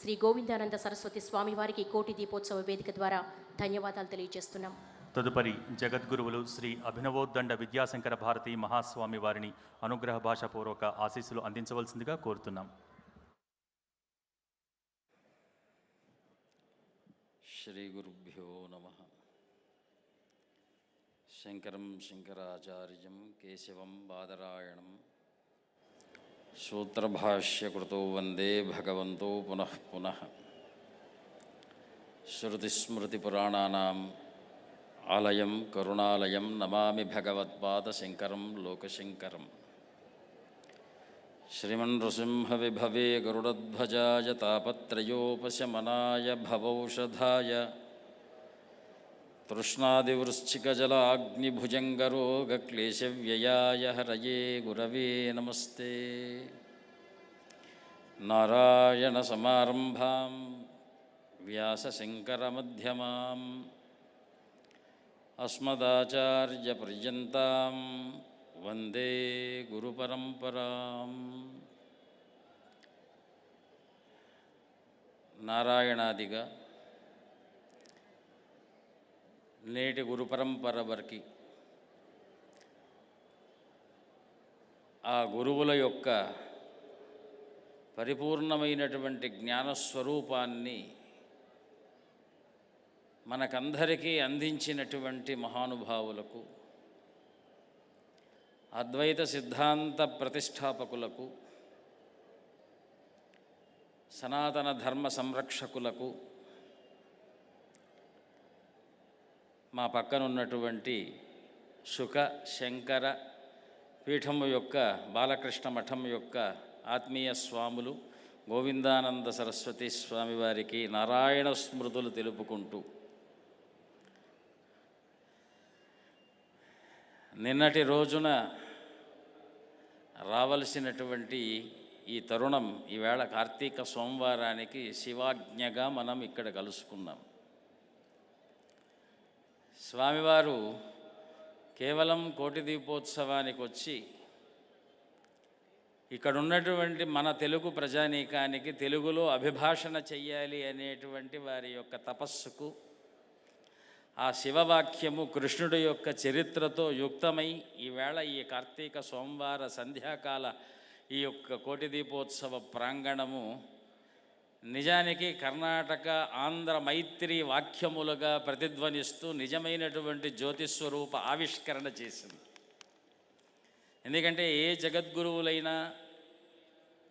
శ్రీ గోవిందానంద సరస్వతి స్వామి వారికి కోటి దీపోత్సవ వేదిక ద్వారా ధన్యవాదాలు తెలియజేస్తున్నాం. తదుపరి జగద్గురువులు శ్రీ అభినవోద్దండ విద్యాశంకర భారతి మహాస్వామి వారిని అనుగ్రహ భాషాపూర్వక ఆశీస్సులు అందించవలసిందిగా కోరుతున్నాం. శ్రీగురుభ్యో నమ. శంకరం శంకరాచార్యం కేశవం బాదరాయణం సూత్రభాష్యకృతో వందే భగవంతో పునః పునః శృతిస్మృతిపురాణానాం ఆలయం కరుణాలయం నమామి భగవత్పాదశంకరం లోకశంకరం श्रीमन्नृसिंहविभवे गरुडध्वजाय तापत्रयोपशमनाय भवौषधाय तृष्णादिवृश्चिकजलाग्निभुजङ्गरोगक्लेशव्ययाय हरये गुरवे नमस्ते। नारायणसमारम्भां व्यासशङ्करमध्यमाम् अस्मदाचार्यपर्यन्तां वंदे गुरुपरम्पराम्। नारायणादिगा నేటి గురు పరంపర వరకు ఆ గురువుల యొక్క పరిపూర్ణమైనటువంటి జ్ఞానస్వరూపాన్ని మనకందరికీ అందించినటువంటి మహానుభావులకు అద్వైత సిద్ధాంత ప్రతిష్టాపకులకు సనాతన ధర్మ సంరక్షకులకు మా పక్కనున్నటువంటి శుక శంకర పీఠము యొక్క బాలకృష్ణ మఠం యొక్క ఆత్మీయ స్వాములు గోవిందానంద సరస్వతి స్వామి వారికి నారాయణ స్మృతులు తెలుపుకుంటూ నిన్నటి రోజున రావలసినటువంటి ఈ తరుణం ఈవేళ కార్తీక సోమవారానికి శివాజ్ఞగా మనం ఇక్కడ కలుసుకున్నాం. స్వామివారు కేవలం కోటి దీపోత్సవానికి వచ్చి ఇక్కడ ఉన్నటువంటి మన తెలుగు ప్రజానీకానికి తెలుగులో అభిభాషణ చెయ్యాలి అనేటువంటి వారి యొక్క తపస్సుకు ఆ శివవాక్యము కృష్ణుడి యొక్క చరిత్రతో యుక్తమై ఈవేళ ఈ కార్తీక సోమవార సంధ్యాకాల ఈ యొక్క కోటి దీపోత్సవ ప్రాంగణము నిజానికి కర్ణాటక ఆంధ్ర మైత్రి వాక్యములుగా ప్రతిధ్వనిస్తూ నిజమైనటువంటి జ్యోతిస్వరూప ఆవిష్కరణ చేసింది. ఎందుకంటే ఏ జగద్గురువులైనా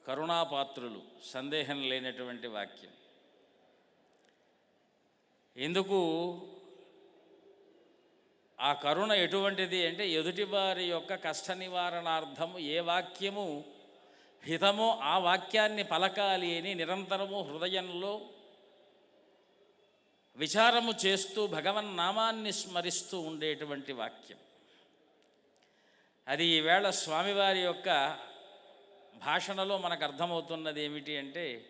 కరుణాపాత్రులు సందేహం లేనటువంటి వాక్యం. ఎందుకు? ఆ కరుణ ఎటువంటిది అంటే ఎదుటివారి యొక్క కష్ట నివారణార్థము ఏ వాక్యము హితమో ఆ వాక్యాన్ని పలకాలి అని నిరంతరము హృదయంలో విచారము చేస్తూ భగవన్నామాన్ని స్మరిస్తూ ఉండేటువంటి వాక్యం. అది ఈవేళ స్వామివారి యొక్క భాషణలో మనకు అర్థమవుతున్నది ఏమిటి అంటే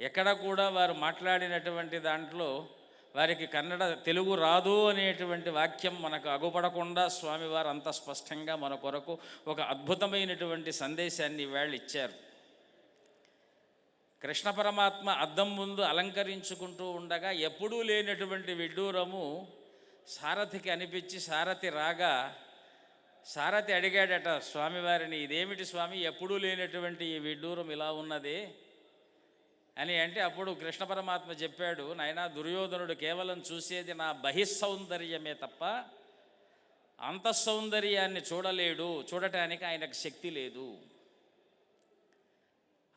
ఎక్కడ కూడా వారు మాట్లాడినటువంటి దాంట్లో వారికి కన్నడ తెలుగు రాదు అనేటువంటి వాక్యం మనకు అగుపడకుండా స్వామివారు అంత స్పష్టంగా మన కొరకు ఒక అద్భుతమైనటువంటి సందేశాన్ని వాళ్ళు ఇచ్చారు. కృష్ణ పరమాత్మ అద్దం ముందు అలంకరించుకుంటూ ఉండగా ఎప్పుడూ లేనటువంటి విడ్డూరము సారథికి అనిపించి సారథి రాగా సారథి అడిగాడట స్వామివారిని ఇదేమిటి స్వామి ఎప్పుడూ లేనటువంటి ఈ విడ్డూరం ఇలా ఉన్నదే? అని అంటే అప్పుడు కృష్ణ పరమాత్మ చెప్పాడు నాయన దుర్యోధనుడు కేవలం చూసేది నా బహిస్సౌందర్యమే తప్ప అంతఃసౌందర్యాన్ని చూడలేడు చూడటానికి ఆయనకు శక్తి లేదు.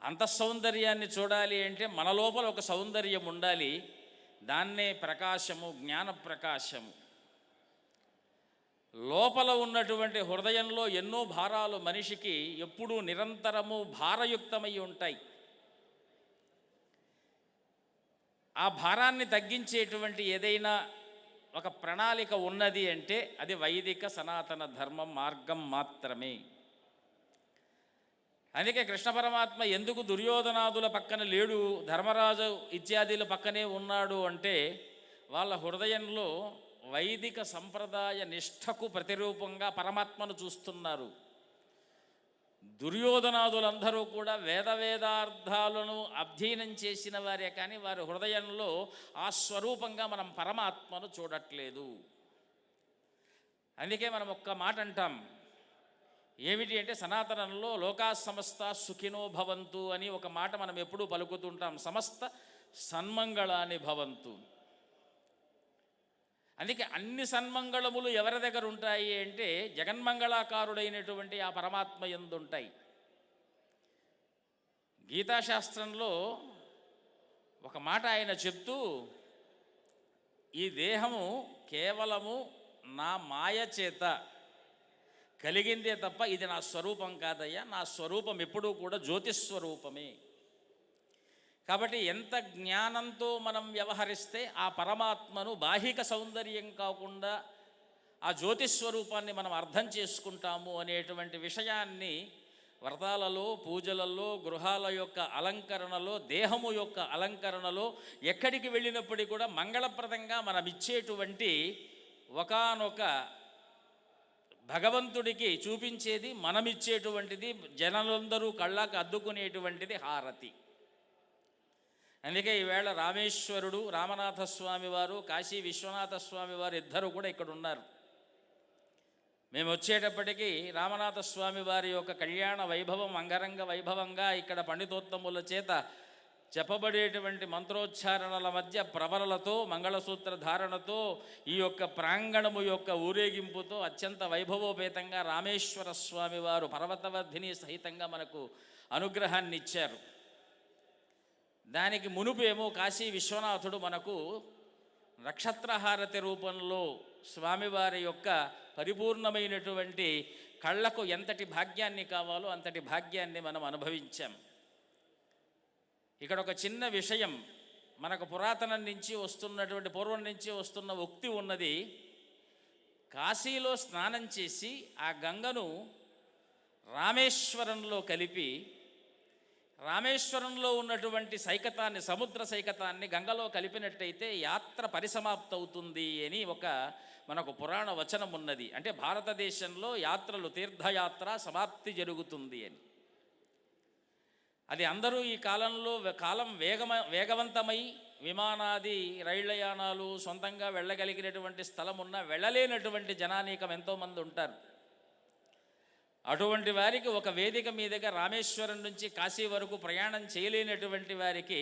అంతఃసౌందర్యాన్ని చూడాలి అంటే మన లోపల ఒక సౌందర్యం ఉండాలి దాన్నే ప్రకాశము జ్ఞాన ప్రకాశము. లోపల ఉన్నటువంటి హృదయంలో ఎన్నో భారాలు మనిషికి ఎప్పుడూ నిరంతరము భారయుక్తమై ఉంటాయి. ఆ భారాన్ని తగ్గించేటువంటి ఏదైనా ఒక ప్రణాళిక ఉన్నది అంటే అది వైదిక సనాతన ధర్మం మార్గం మాత్రమే. అందుకే కృష్ణ పరమాత్మ ఎందుకు దుర్యోధనాదుల పక్కన లేడు ధర్మరాజు ఇత్యాదుల పక్కనే ఉన్నాడు అంటే వాళ్ళ హృదయంలో వైదిక సంప్రదాయ నిష్ఠకు ప్రతిరూపంగా పరమాత్మను చూస్తున్నారు. దుర్యోధనాదులందరూ కూడా వేదవేదార్థాలను అధ్యయనం చేసిన వారే కానీ వారి హృదయంలో ఆ స్వరూపంగా మనం పరమాత్మను చూడట్లేదు. అందుకే మనం ఒక్క మాట అంటాం. ఏమిటి అంటే సనాతనంలో లోకా సమస్త సుఖినో భవంతు అని ఒక మాట మనం ఎప్పుడూ పలుకుతుంటాం. సమస్త సన్మంగళాన్ని భవంతు. అందుకే అన్ని సన్మంగళములు ఎవరి దగ్గర ఉంటాయి అంటే జగన్మంగళాకారుడైనటువంటి ఆ పరమాత్మ ఎందుంటాయి గీతాశాస్త్రంలో ఒక మాట ఆయన చెప్తూ ఈ దేహము కేవలము నా మాయ చేత కలిగిందే తప్ప ఇది నా స్వరూపం కాదయ్యా. నా స్వరూపం ఎప్పుడూ కూడా జ్యోతిస్వరూపమే. కాబట్టి ఎంత జ్ఞానంతో మనం వ్యవహరిస్తే ఆ పరమాత్మను బాహిక సౌందర్యం కాకుండా ఆ జ్యోతిస్వరూపాన్ని మనం అర్థం చేసుకుంటాము అనేటువంటి విషయాన్ని వ్రతాలలో పూజలలో గృహాల యొక్క అలంకరణలో దేహము యొక్క అలంకరణలో ఎక్కడికి వెళ్ళినప్పటికీ కూడా మంగళప్రదంగా మనం ఇచ్చేటువంటి ఒకానొక భగవంతుడికి చూపించేది మనమిచ్చేటువంటిది జనలందరూ కళ్ళకు అద్దుకునేటువంటిది హారతి. అందుకే ఈవేళ రామేశ్వరుడు రామనాథ స్వామి వారు కాశీ విశ్వనాథ స్వామి వారు ఇద్దరు కూడా ఇక్కడ ఉన్నారు. మేము వచ్చేటప్పటికీ రామనాథ స్వామి వారి యొక్క కళ్యాణ వైభవం అంగరంగ వైభవంగా ఇక్కడ పండితోత్తముల చేత చెప్పబడేటువంటి మంత్రోచ్చారణల మధ్య ప్రవరలతో మంగళసూత్ర ధారణతో ఈ యొక్క ప్రాంగణము యొక్క ఊరేగింపుతో అత్యంత వైభవోపేతంగా రామేశ్వర స్వామి వారు పర్వతవర్ధిని సహితంగా మనకు అనుగ్రహాన్ని ఇచ్చారు. దానికి మునుపేమో కాశీ విశ్వనాథుడు మనకు నక్షత్రహారతి రూపంలో స్వామివారి యొక్క పరిపూర్ణమైనటువంటి కళ్ళకు ఎంతటి భాగ్యాన్ని కావాలో అంతటి భాగ్యాన్ని మనం అనుభవించాం. ఇక్కడ ఒక చిన్న విషయం మనకు పురాతనం నుంచి వస్తున్నటువంటి పూర్వం నుంచి వస్తున్న ఉక్తి ఉన్నది కాశీలో స్నానం చేసి ఆ గంగను రామేశ్వరంలో కలిపి రామేశ్వరంలో ఉన్నటువంటి సైకతాన్ని సముద్ర సైకతాన్ని గంగలో కలిపినట్టయితే యాత్ర పరిసమాప్తవుతుంది అని ఒక మనకు పురాణ వచనం ఉన్నది. అంటే భారతదేశంలో యాత్రలు తీర్థయాత్ర సమాప్తి జరుగుతుంది అని. అది అందరూ ఈ కాలంలో కాలం వేగమ వేగవంతమై విమానాది రైళ్ళయానాలు సొంతంగా వెళ్ళగలిగినటువంటి స్థలం ఉన్నా వెళ్ళలేనటువంటి జనానీకం ఎంతోమంది ఉంటారు. అటువంటి వారికి ఒక వేదిక మీదుగా రామేశ్వరం నుంచి కాశీ వరకు ప్రయాణం చేయలేనటువంటి వారికి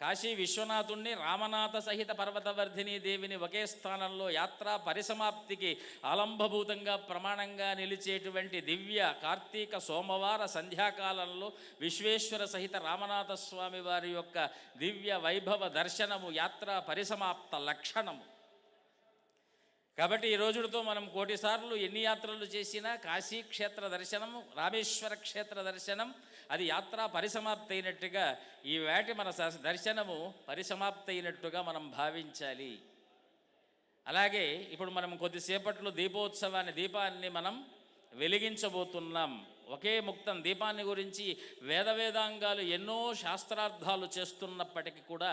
కాశీ విశ్వనాథుణ్ణి రామనాథ సహిత పర్వతవర్ధిని దేవిని ఒకే స్థానంలో యాత్రా పరిసమాప్తికి ఆలంబభూతంగా ప్రమాణంగా నిలిచేటువంటి దివ్య కార్తీక సోమవార సంధ్యాకాలంలో విశ్వేశ్వర సహిత రామనాథ స్వామి వారి యొక్క దివ్య వైభవ దర్శనము యాత్రా పరిసమాప్త లక్షణము. కాబట్టి ఈ రోజులతో మనం కోటిసార్లు ఎన్ని యాత్రలు చేసినా కాశీ క్షేత్ర దర్శనం రామేశ్వర క్షేత్ర దర్శనం అది యాత్ర పరిసమాప్తి అయినట్టుగా ఈ వేటి మన దర్శనము పరిసమాప్తి అయినట్టుగా మనం భావించాలి. అలాగే ఇప్పుడు మనం కొద్దిసేపట్లో దీపోత్సవాన్ని దీపాన్ని మనం వెలిగించబోతున్నాం. ఒకే ముక్తం దీపాన్ని గురించి వేద వేదాంగాలు ఎన్నో శాస్త్రార్థాలు చేస్తున్నప్పటికీ కూడా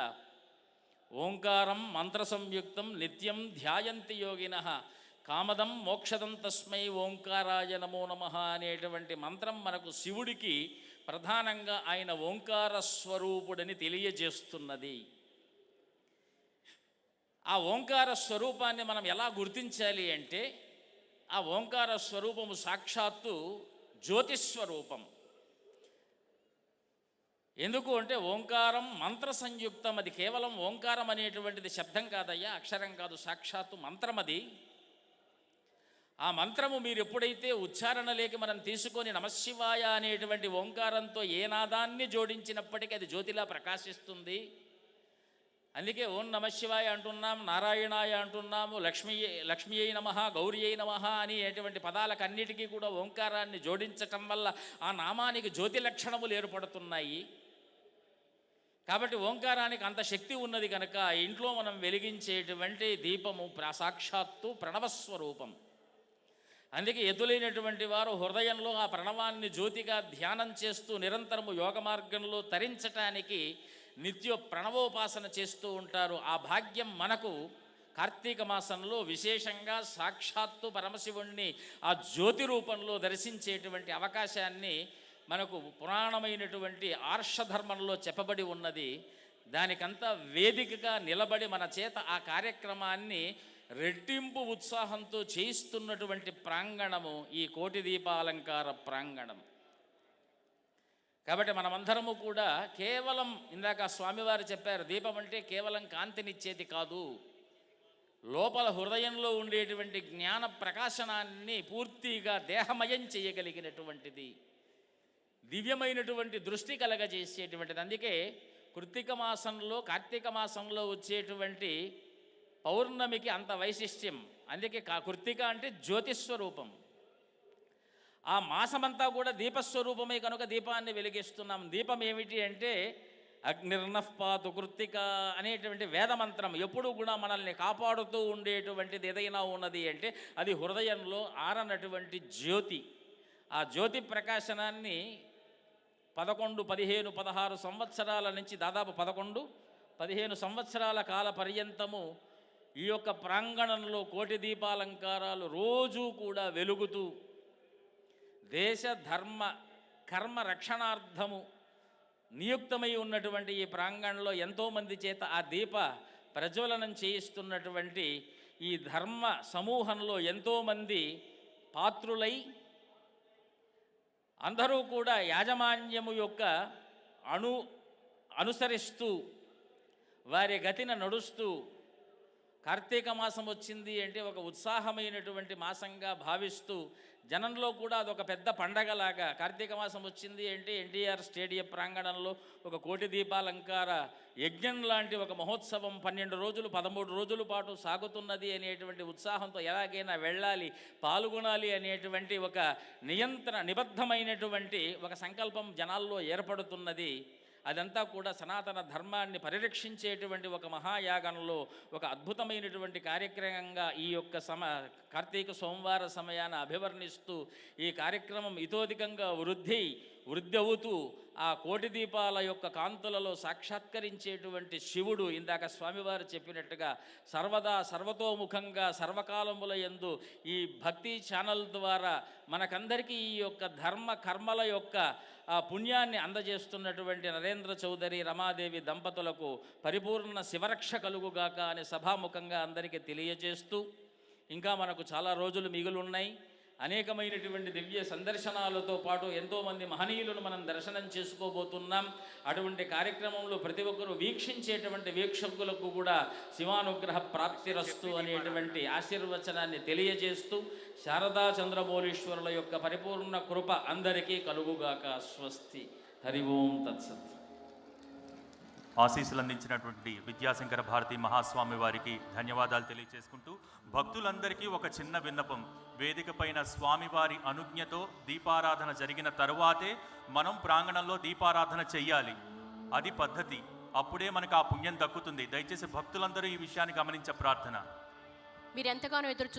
ఓంకారం మంత్ర సంయుక్తం నిత్యం ధ్యాయంతి యోగిన. కామదం మోక్షదం తస్మై ఓంకారాయ నమో నమ అనేటువంటి మంత్రం మనకు శివుడికి ప్రధానంగా ఆయన ఓంకార స్వరూపుడని తెలియజేస్తున్నది. ఆ ఓంకార స్వరూపాన్ని మనం ఎలా గుర్తించాలి అంటే ఆ ఓంకార స్వరూపము సాక్షాత్తు జ్యోతిస్వరూపం. ఎందుకు అంటే ఓంకారం మంత్ర సంయుక్తం అది కేవలం ఓంకారం అనేటువంటిది శబ్దం కాదయ్యా అక్షరం కాదు సాక్షాత్తు మంత్రం అది. ఆ మంత్రము మీరు ఎప్పుడైతే ఉచ్చారణ లేక మనం తీసుకొని నమశివాయ అనేటువంటి ఓంకారంతో ఏ నాదాన్ని జోడించినప్పటికీ అది జ్యోతిలా ప్రకాశిస్తుంది. అందుకే ఓం నమశివాయ అంటున్నాం నారాయణాయ అంటున్నాము లక్ష్మీ లక్ష్మీ అయి నమ గౌరీ అయి నమ అని అటువంటి పదాలకు అన్నిటికీ కూడా ఓంకారాన్ని జోడించటం వల్ల ఆ నామానికి జ్యోతి లక్షణములు ఏర్పడుతున్నాయి. కాబట్టి ఓంకారానికి అంత శక్తి ఉన్నది కనుక ఇంట్లో మనం వెలిగించేటువంటి దీపము ప్ర- సాక్షాత్తు ప్రణవస్వరూపం. అందుకే ఎదులైనటువంటి వారు హృదయంలో ఆ ప్రణవాన్ని జ్యోతిగా ధ్యానం చేస్తూ నిరంతరము యోగ మార్గంలో తరించటానికి నిత్య ప్రణవోపాసన చేస్తూ ఉంటారు. ఆ భాగ్యం మనకు కార్తీక మాసంలో విశేషంగా సాక్షాత్తు పరమశివుణ్ణి ఆ జ్యోతి రూపంలో దర్శించేటువంటి అవకాశాన్ని మనకు పురాణమైనటువంటి ఆర్షధర్మంలో చెప్పబడి ఉన్నది దానికంతా వేదికగా నిలబడి మన చేత ఆ కార్యక్రమాన్ని రెట్టింపు ఉత్సాహంతో చేయిస్తున్నటువంటి ప్రాంగణము ఈ కోటి దీపాలంకార ప్రాంగణం. కాబట్టి మనమందరము కూడా కేవలం ఇందాక స్వామివారు చెప్పారు దీపం అంటే కేవలం కాంతినిచ్చేది కాదు. లోపల హృదయంలో ఉండేటువంటి జ్ఞాన ప్రకాశనాన్ని పూర్తిగా దేహమయం చేయగలిగినటువంటిది. దివ్యమైనటువంటి దృష్టి కలగజేసేటువంటిది. అందుకే కృత్తిక మాసంలో కార్తీక మాసంలో వచ్చేటువంటి పౌర్ణమికి అంత వైశిష్ట్యం. అందుకే కా కృత్తిక అంటే జ్యోతిస్వరూపం. ఆ మాసమంతా కూడా దీపస్వరూపమే కనుక దీపాన్ని వెలిగిస్తున్నాం. దీపం ఏమిటి అంటే అగ్నిర్నఃపాతు కృత్తిక అనేటువంటి వేదమంత్రం. ఎప్పుడూ కూడా మనల్ని కాపాడుతూ ఉండేటువంటిది ఏదైనా ఉన్నది అంటే అది హృదయంలో ఆరనటువంటి జ్యోతి. ఆ జ్యోతి ప్రకాశనాన్ని పదకొండు పదిహేను పదహారు సంవత్సరాల నుంచి దాదాపు పదకొండు పదిహేను సంవత్సరాల కాల పర్యంతము ఈ యొక్క ప్రాంగణంలో కోటి దీపాలంకారాలు రోజూ కూడా వెలుగుతూ దేశ ధర్మ కర్మ రక్షణార్థము నియుక్తమై ఉన్నటువంటి ఈ ప్రాంగణంలో ఎంతోమంది చేత ఆ దీప ప్రజ్వలనం చేయిస్తున్నటువంటి ఈ ధర్మ సమూహంలో ఎంతోమంది పాత్రులై అందరూ కూడా యాజమాన్యము యొక్క అణు అనుసరిస్తూ వారి గతిన నడుస్తూ కార్తీక మాసం వచ్చింది అంటే ఒక ఉత్సాహమైనటువంటి మాసంగా భావిస్తూ జనంలో కూడా అదొక పెద్ద పండగలాగా కార్తీక మాసం వచ్చింది అంటే ఎన్టీఆర్ స్టేడియం ప్రాంగణంలో ఒక కోటి దీపాలంకార యజ్ఞం లాంటి ఒక మహోత్సవం పన్నెండు రోజులు పదమూడు రోజుల పాటు సాగుతున్నది అనేటువంటి ఉత్సాహంతో ఎలాగైనా వెళ్ళాలి పాల్గొనాలి అనేటువంటి ఒక నియంత్రణ నిబద్ధమైనటువంటి ఒక సంకల్పం జనాల్లో ఏర్పడుతున్నది. అదంతా కూడా సనాతన ధర్మాన్ని పరిరక్షించేటువంటి ఒక మహాయాగంలో ఒక అద్భుతమైనటువంటి కార్యక్రమంగా ఈ యొక్క సమ కార్తీక సోమవార సమయాన అభివర్ణిస్తూ ఈ కార్యక్రమం ఇతోధికంగా వృద్ధి వృద్ధి అవుతూ ఆ కోటి దీపాల యొక్క కాంతులలో సాక్షాత్కరించేటువంటి శివుడు ఇందాక స్వామివారు చెప్పినట్టుగా సర్వదా సర్వతోముఖంగా సర్వకాలముల యందు ఈ భక్తి ఛానల్ ద్వారా మనకందరికీ ఈ యొక్క ధర్మ కర్మల యొక్క ఆ పుణ్యాన్ని అందజేస్తున్నటువంటి నరేంద్ర చౌదరి రమాదేవి దంపతులకు పరిపూర్ణ శివరక్ష కలుగుగాక అని సభాముఖంగా అందరికీ తెలియజేస్తూ ఇంకా మనకు చాలా రోజులు మిగులున్నాయి. అనేకమైనటువంటి దివ్య సందర్శనాలతో పాటు ఎంతోమంది మహనీయులను మనం దర్శనం చేసుకోబోతున్నాం. అటువంటి కార్యక్రమంలో ప్రతి ఒక్కరూ వీక్షించేటువంటి వీక్షకులకు కూడా శివానుగ్రహ ప్రాప్తిరస్తు అనేటువంటి ఆశీర్వచనాన్ని తెలియజేస్తూ శారదా చంద్రమౌళీశ్వరుల యొక్క పరిపూర్ణ కృప అందరికీ కలుగుగాక. స్వస్తి. హరి ఓం తత్సత్. ఆశీస్సులు అందించినటువంటి విద్యాశంకర భారతి మహాస్వామి వారికి ధన్యవాదాలు తెలియజేసుకుంటూ భక్తులందరికీ ఒక చిన్న విన్నపం. వేదికపైన స్వామివారి అనుజ్ఞతో దీపారాధన జరిగిన తరువాతే మనం ప్రాంగణంలో దీపారాధన చెయ్యాలి. అది పద్ధతి. అప్పుడే మనకు ఆ పుణ్యం దక్కుతుంది. దయచేసి భక్తులందరూ ఈ విషయాన్ని గమనించే ప్రార్థన. మీరు ఎంతగానో ఎదురు